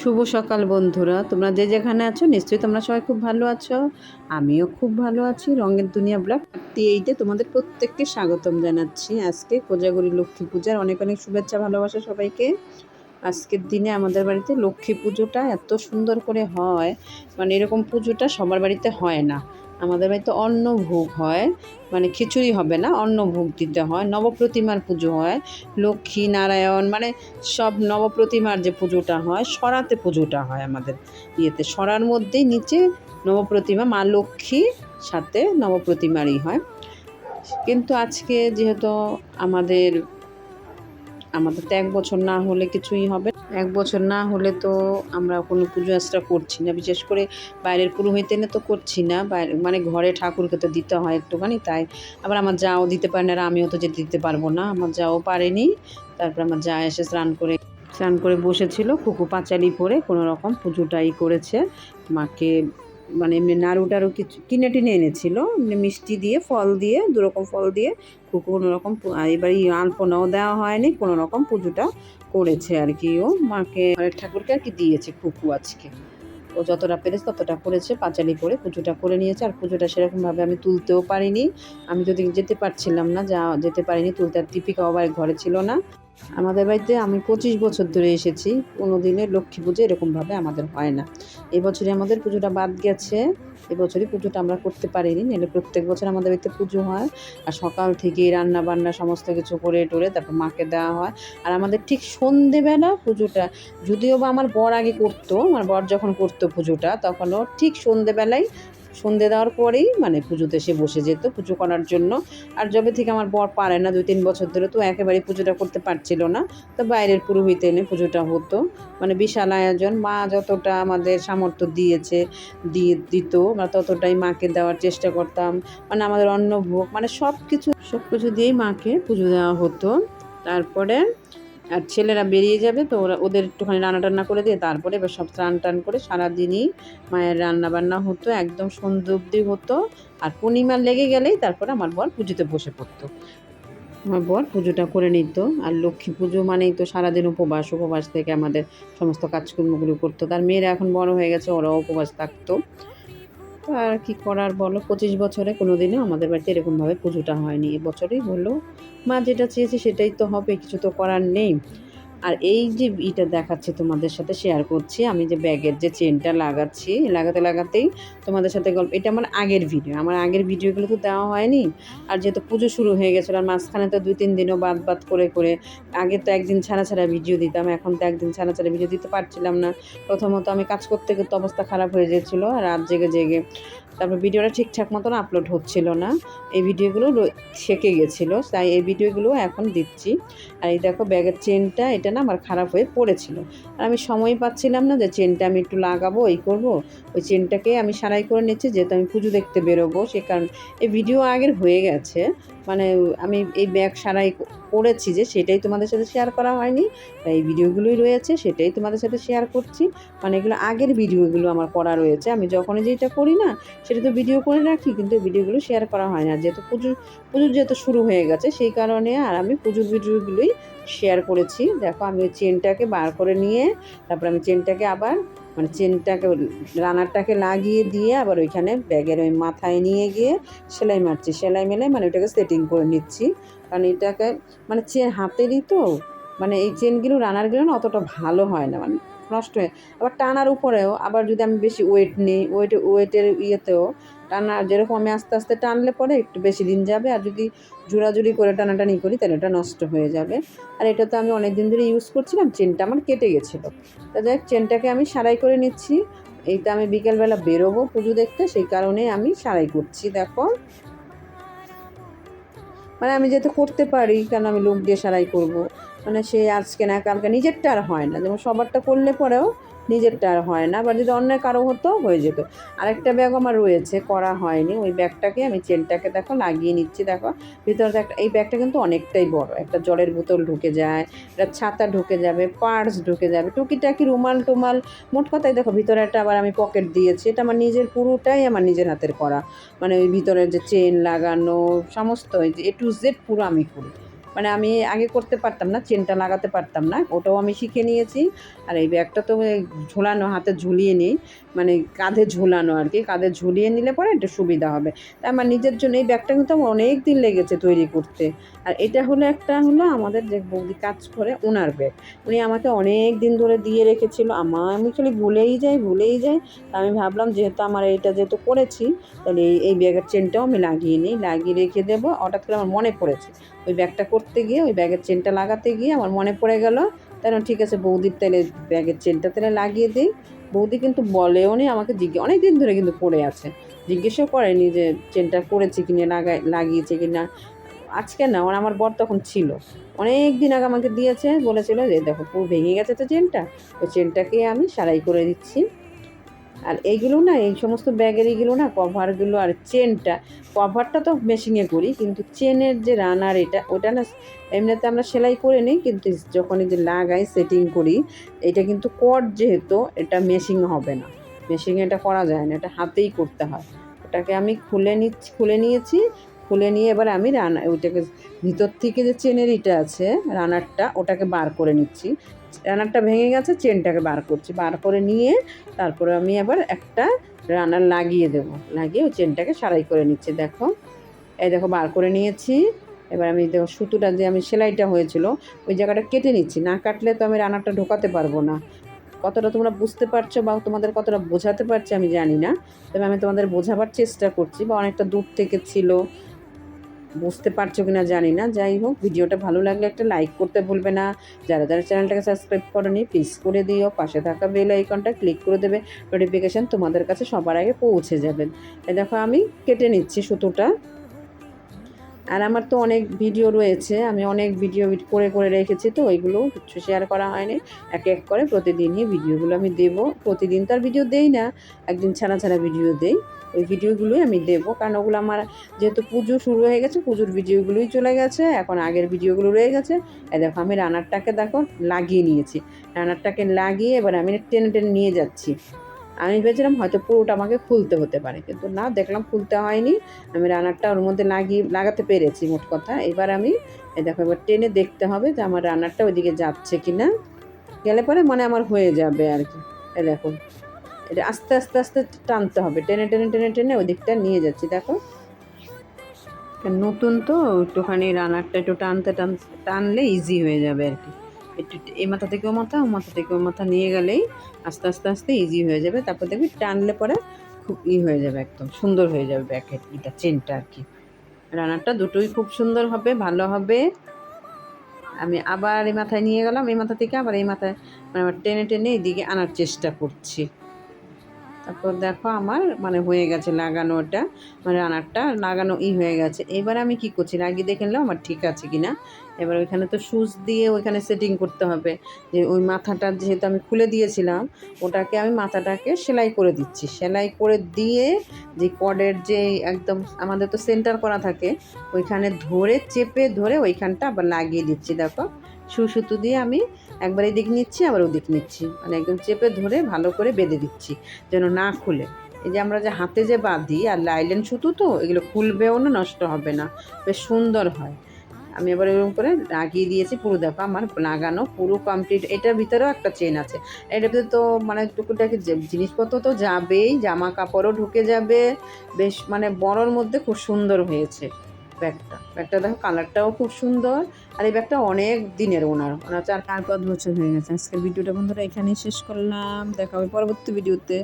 শুভ সকাল বন্ধুরা। তোমরা যে যেখানে আছো, নিশ্চয়ই তোমরা সবাই খুব ভালো আছো। আমিও খুব ভালো আছি। রঙের দুনিয়া ব্লগ এইতে তোমাদের প্রত্যেককে স্বাগতম জানাচ্ছি। আজকে কোজাগরি লক্ষ্মী পূজার অনেক অনেক শুভেচ্ছা, ভালোবাসা সবাইকে। আজকের দিনে আমাদের বাড়িতে লক্ষ্মী পুজোটা এত সুন্দর করে হয়। মানে এরকম পুজোটা সবার বাড়িতে হয় না। আমাদের বাড়িতে অন্ন ভোগ হয় মানে খিচুড়ি হবে না অন্ন ভোগ দিতে হয়, নবপ্রতিমার পুজো হয়, লক্ষ্মী নারায়ণ মানে সব নবপ্রতিমার যে পুজোটা হয়, সরাতে পুজোটা হয় আমাদের ইয়েতে সরার মধ্যেই নিচে নবপ্রতিমা মা লক্ষ্মী সাথে নবপ্রতিমারই হয় কিন্তু আজকে যেহেতু আমাদের আমাদের তো এক বছর না হলে কিছুই হবে। এক বছর না হলে তো আমরা কোনো পুজো আশ্রা করছি না। বিশেষ করে বাইরের পুরোহিত এনে তো করছি না। বাইরে মানে ঘরে ঠাকুরকে তো দিতে হয় একটুখানি, তাই আবার আমার যাও দিতে পারে না আর আমিও তো যেতে দিতে পারব না। আমার যাও পারেনি। তারপর আমার যা এসে স্নান করে স্নান করে বসেছিল। কুকু পাঁচালি পরে কোনো রকম পুজোটাই করেছে। মাকে মানে এমনি নাড়ু টাড়ু কিছু কিনে টিনে এনেছিল, এমনি মিষ্টি দিয়ে, ফল দিয়ে, দুরকম ফল দিয়ে কোনো রকম এবার আলপনাও দেওয়া হয়নি, কোনো রকম পুজোটা করেছে আর কি ও। মাকে ঠাকুরকে আর কি দিয়েছে কুকু আজকে। ও যতটা পেরেছে ততটা করেছে, পাঁচালি করে পুজোটা করে নিয়েছে। আর পুজোটা সেরকমভাবে আমি তুলতেও পারিনি। আমি যদি যেতে পারছিলাম না, যা যেতে পারিনি তুলতে, আর দীপিকা আবার ঘরে ছিল না। আমাদের বাড়িতে আমি পঁচিশ বছর ধরে এসেছি কোনো দিনে লক্ষ্মী পুজো এরকমভাবে আমাদের হয় না। এবছরে আমাদের পুজোটা বাদ গেছে, এবছরই পুজোটা আমরা করতে পারিনি, নাহলে প্রত্যেক বছর আমাদের বাড়িতে পুজো হয়। আর সকাল থেকে রান্না বান্না সমস্ত কিছু করে টোরে তারপর মাকে দেওয়া হয়। আর আমাদের ঠিক সন্ধেবেলা পুজোটা, যদিও বা আমার বর আগে করতো, আমার বর যখন করতো পুজোটা, তখনও ঠিক সন্ধেবেলায় সন্ধে দেওয়ার পরেই মানে পুজোতে সে বসে যেত পুজো করার জন্য। আর যবে থেকে আমার বর পারে না, দুই তিন বছর ধরে তো একেবারে পুজোটা করতে পারছিল না। তো বাইরের পুরোহিত এনে পুজোটা হতো। মানে বিশাল আয়োজন। মা যতটা আমাদের সামর্থ্য দিয়েছে, দিয়ে দিত, আমরা ততটাই মাকে দেওয়ার চেষ্টা করতাম। মানে আমাদের অন্নভোগ মানে সব কিছু সব কিছু দিয়েই মাকে পুজো দেওয়া হতো। তারপরে আর ছেলেরা বেরিয়ে যাবে, তো ওরা, ওদের একটুখানি রান্না টান্না করে দিয়ে তারপরে এবার সব স্নান টান করে সারাদিনই মায়ের রান্না বান্না হতো, একদম সন্ধ্যে অবধি হতো। আর পূর্ণিমা লেগে গেলেই তারপরে আমার বর পুজোতে বসে পড়তো। আমার বর পুজোটা করে নিত আর লক্ষ্মী পুজো মানেই তো সারাদিন উপবাস উপবাস থেকে আমাদের সমস্ত কাজকর্মগুলো করতো। তার মেয়েরা এখন বড় হয়ে গেছে, ওরাও উপবাস থাকতো। তো আর কি করার বলো? পঁচিশ বছরে কোনো দিনও আমাদের বাড়িতে এরকমভাবে পুজোটা হয়নি। এবছরই বলল মা যেটা চেয়েছে সেটাই তো হবে, কিছু তো করার নেই। আর এই যে ইটা দেখাচ্ছি তোমাদের সাথে শেয়ার করছি, আমি যে ব্যাগের যে চেনটা লাগাচ্ছি, লাগাতে লাগাতেই তোমাদের সাথে গল্প, এটা আমার আগের ভিডিও আমার আগের ভিডিওগুলো তো দেওয়া হয়নি। আর যেহেতু পুজো শুরু হয়ে গেছিল, আর মাঝখানে তো দুই, তিন দিনও বাদ বাদ করে করে, আগে তো একদিন ছাড়া ছাড়া ভিডিও দিতাম, এখন তো একদিন ছাড়া ছাড়া ভিডিও দিতে পারছিলাম না। প্রথমত আমি কাজ করতে করতে অবস্থা খারাপ হয়ে আর রাত জেগে জেগে তারপর ভিডিওটা ঠিকঠাক মতন আপলোড হচ্ছিল না। এই ভিডিওগুলো থেকে গেছিল, তাই এই ভিডিওগুলো এখন দিচ্ছি। আর এই দেখো ব্যাগের চেনটা, এটা না আমার খারাপ হয়ে পড়েছিল। আর আমি সময় পাচ্ছিলাম না যে চেনটা আমি একটু লাগাবো, এই করব। ওই চেনটাকে আমি সারাই করে নিচ্ছি, যেহেতু আমি পুজো দেখতে বেরোবো, সে কারণ এই ভিডিও আগের হয়ে গেছে। মানে আমি এই ব্যাগ সারাই করেছি যে সেটাই তোমাদের সাথে শেয়ার করা হয়নি। এই ভিডিওগুলোই রয়েছে, সেটাই তোমাদের সাথে শেয়ার করছি। মানে এগুলো আগের ভিডিওগুলো আমার করা রয়েছে। আমি যখনই যেটা করি না, সেটা তো ভিডিও করে রাখি, কিন্তু ভিডিওগুলো শেয়ার করা হয় না। যেহেতু পুজো পুজো যেহেতু শুরু হয়ে গেছে, সেই কারণে আর আমি পুজোর ভিডিওগুলোই শেয়ার করেছি। দেখো আমি চেনটাকে বার করে নিয়ে, তারপর আমি চেনটাকে আবার মানে চেনটাকে, রানারটাকে লাগিয়ে দিয়ে আবার ওইখানে ব্যাগের ওই মাথায় নিয়ে গিয়ে সেলাই মারছি। সেলাই মেলে মানে ওইটাকে সেটিং করে নিচ্ছি। কারণ এটাকে মানে চেন হাতেরই তো মানে এই চেনগুলো রানারগুলো না অতটা ভালো হয় না। মানে নষ্ট হয়ে আবার টানার উপরেও আবার যদি আমি বেশি ওয়েট নিই ওয়েট ওয়েটের ইয়েতেও টানা যেরকম আমি আস্তে আস্তে টানলে পরে একটু বেশি দিন যাবে, আর যদি জোড়াজুড়ি করে টানাটানি করি তাহলে এটা নষ্ট হয়ে যাবে। আর এটা তো আমি অনেক দিন ধরে ইউজ করছিলাম, চেনটা আমার কেটে গেছিল। তা যাই চেনটাকে আমি সারাই করে নিচ্ছি। এইটা আমি বিকেলবেলা বেরোবো পুজো দেখতে, সেই কারণে আমি সারাই করছি, দেখো। মানে আমি যেহেতু করতে পারি, কেন আমি লোক দিয়ে সারাই করব? মানে সে আজকে না, কালকে নিজেরটা আর হয় না। যেমন সবারটা করলে পরেও নিজেরটা আর হয় না। বা যদি অন্য কারও হতো, হয়ে যেত। আরেকটা ব্যাগ আমার রয়েছে, করা হয়নি। ওই ব্যাগটাকে আমি চেনটাকে দেখো, লাগিয়ে নিচ্ছি, দেখো। ভিতরে একটা এই ব্যাগটা কিন্তু অনেকটাই বড়। একটা জলের বোতল ঢুকে যায়, একটা ছাতা ঢুকে যাবে, পার্স ঢুকে যাবে, টুকিটাকি, রুমাল টুমাল। মোট কথাই দেখো, ভিতরে একটা আবার আমি পকেট দিয়েছি। এটা আমার নিজের, পুরোটাই আমার নিজের হাতের করা। মানে ওই ভিতরে যে চেন লাগানো, সমস্ত যে এ টু জেড পুরো আমি করি। মানে আমি আগে করতে পারতাম না, চেনটা লাগাতে পারতাম না, ওটাও আমি শিখে নিয়েছি। আর এই ব্যাগটা তো ঝোলানো, হাতে ঝুলিয়ে নিই মানে কাঁধে ঝোলানো আর কি, কাঁধে ঝুলিয়ে নিলে পরে একটু সুবিধা হবে। তা আমার নিজের জন্য এই ব্যাগটা কিন্তু আমার অনেক দিন লেগেছে তৈরি করতে। আর এটা হলো একটা হলো আমাদের যে বৌদি কাজ করে ওনার ব্যাগ। উনি আমাকে অনেক দিন ধরে দিয়ে রেখেছিল আমার আমি খালি ভুলেই যাই ভুলেই যাই। তা আমি ভাবলাম যেহেতু আমার এটা যেহেতু করেছি, তাহলে এই ব্যাগের চেনটাও আমি লাগিয়ে নিই, লাগিয়ে রেখে দেবো। হঠাৎ করে আমার মনে পড়েছে ওই ব্যাগটা করতে গিয়ে, ওই ব্যাগের চেনটা লাগাতে গিয়ে আমার মনে পড়ে গেল তাহলে ঠিক আছে, বৌদির তেলে ব্যাগের চেনটা তেলে লাগিয়ে দিই। বৌদি কিন্তু বলেও নি, আমাকে জিজ্ঞেস অনেক দিন ধরে কিন্তু পড়ে আছে। জিজ্ঞেসও করেনি যে চেনটা করেছি কিনা লাগাই লাগিয়েছে কিনা। আজকে না মানে আমার বর তখন ছিল। অনেক দিন আগে আমাকে দিয়েছে, বলেছিল যে, দেখো, পুরো ভেঙে গেছে তো চেনটা ওই চেনটাকে আমি সারাই করে দিচ্ছি। আর এইগুলো না, এই সমস্ত ব্যাগের এইগুলো না কভারগুলো আর চেনটা কভারটা তো মেশিনে করি, কিন্তু চেনের যে রানার এটা, ওটা না এমনিতে আমরা সেলাই করে নিই, কিন্তু যখন যে লাগাই সেটিং করি, এটা কিন্তু কট যেহেতু, এটা মেশিং হবে না। মেশিনে এটা করা যায় না, এটা হাতেই করতে হয়। ওটাকে আমি খুলে নিচ্ছি, খুলে নিয়েছি খুলে নিয়ে এবার আমি রানা ওইটাকে ভিতর থেকে যে চেনের ইটা আছে রানারটা ওটাকে বার করে নিচ্ছি। রানারটা ভেঙে গেছে, চেনটাকে বার করছি। বার করে নিয়ে তারপরে আমি আবার একটা রানার লাগিয়ে দেব। লাগিয়ে ওই চেনটাকে সারাই করে নিচ্ছি, দেখো। এই দেখো, বার করে নিয়েছি। এবার আমি দেখো, সুতোটা যে আমি সেলাইটা হয়েছিল, ওই জায়গাটা কেটে নিচ্ছি। না কাটলে তো আমি রানারটা ঢোকাতে পারব না। কতটা তোমরা বুঝতে পারছ বা তোমাদের কতটা বোঝাতে পারছি আমি জানি না। তবে আমি তোমাদের বোঝাবার চেষ্টা করছি বা অনেকটা দূর থেকে ছিল। বুঝতে পারছ কিনা জানি না। যাই হোক, ভিডিওটা ভালো লাগলে একটা লাইক করতে ভুলবে না। যারা যারা চ্যানেলটাকে সাবস্ক্রাইব করনি প্লিজ করে দিও। পাশে থাকা বেল আইকনটা ক্লিক করে দেবে। নোটিফিকেশান তোমাদের কাছে সবার আগে পৌঁছে যাবেন দেখো, আমি কেটে নিচ্ছি সুতোটা। আর আমার তো অনেক ভিডিও রয়েছে, আমি অনেক ভিডিও করে করে রেখেছি তো, ওইগুলো কিছু শেয়ার করা হয়নি। এক এক করে প্রতিদিনই ভিডিওগুলো আমি দেব। প্রতিদিন তো আর ভিডিও দেই না, একদিন ছাড়া ছাড়া ভিডিও দেই। ওই ভিডিওগুলোই আমি দেবো। কারণ ওগুলো আমার যেহেতু পুজো শুরু হয়ে গেছে, পুজোর ভিডিওগুলোই চলে গেছে, এখন আগের ভিডিওগুলো রয়ে গেছে। এই দেখো, আমি রানারটাকে দেখো লাগিয়ে নিয়েছি। রানারটাকে লাগিয়ে এবার আমি টেনে টেনে নিয়ে যাচ্ছি। আমি ভেবেছিলাম হয়তো পুরোটা আমাকে খুলতে হতে পারে, কিন্তু না, দেখলাম খুলতে হয়নি। আমি রানারটা ওর মধ্যে লাগিয়ে লাগাতে পেরেছি মোট কথা। এবার আমি দেখো, এবার টেনে দেখতে হবে যে আমার রানারটা ওইদিকে যাচ্ছে কি না গেলে পরে মানে আমার হয়ে যাবে আর কি। এই দেখো, এটা আস্তে আস্তে আস্তে টানতে হবে। টেনে টেনে টেনে টেনে ওই দিকটা নিয়ে যাচ্ছি, দেখো। নতুন তো একটুখানি রানারটা একটু টানতে টানতে, টানলে ইজি হয়ে যাবে আর কি। একটু এই মাথা থেকে ও মাথা ও মাথা থেকে মাথা নিয়ে গেলেই আস্তে আস্তে আস্তে ইজি হয়ে যাবে। তারপর দেখবি টানলে পরে খুব ই হয়ে যাবে একদম, সুন্দর হয়ে যাবে ব্যাকেট এটা চেনটা আর কি। রানারটা দুটোই খুব সুন্দর হবে, ভালো হবে। আমি আবার এই মাথায় নিয়ে গেলাম, এই মাথা থেকে আবার এই মাথায় মানে টেনে টেনে এদিকে আনার চেষ্টা করছি। তারপর দেখো আমার মানে হয়ে গেছে লাগানো ওটা মানে রানারটা লাগানো ই হয়ে গেছে। এবার আমি কি করছি? লাগিয়ে দেখে নিলাম আমার ঠিক আছে কি না এবার ওইখানে তো সুচ দিয়ে ওইখানে সেটিং করতে হবে যে ওই মাথাটা যেহেতু আমি খুলে দিয়েছিলাম, ওটাকে আমি মাথাটাকে সেলাই করে দিচ্ছি। সেলাই করে দিয়ে যে কডের যে একদম আমাদের তো সেন্টার করা থাকে, ওইখানে ধরে চেপে ধরে ওইখানটা আবার লাগিয়ে দিচ্ছি। দেখো সু সুতো দিয়ে আমি একবার এদিক নিচ্ছি, আবার ওদিক নিচ্ছি। মানে একদম চেপে ধরে ভালো করে বেঁধে দিচ্ছি, যেন না খুলে। এই যে আমরা যে হাতে যে বাঁধি আর লাইলেন সুতো তো, এগুলো খুলবেও না, নষ্ট হবে না। বেশ সুন্দর হয়। আমি এবার এরকম করে লাগিয়ে দিয়েছি পুরো দেখো, আমার লাগানো পুরো কমপ্লিট এটার ভিতরেও একটা চেন আছে। এটার ভিতরে তো মানে টুকুটাকে জিনিসপত্র তো যাবেই, জামা কাপড়ও ঢুকে যাবে। বেশ মানে বড়োর মধ্যে খুব সুন্দর হয়েছে। ব্যাগটা। ব্যাগটা দেখো কালারটাও খুব সুন্দর। আর এই ব্যাগটা অনেক দিনের ওনার। ওনার চার পাঁচ বছর হয়ে গেছে। আজকের ভিডিওটা বন্ধুরা এখানেই শেষ করলাম। দেখা হবে পরবর্তী ভিডিওতে।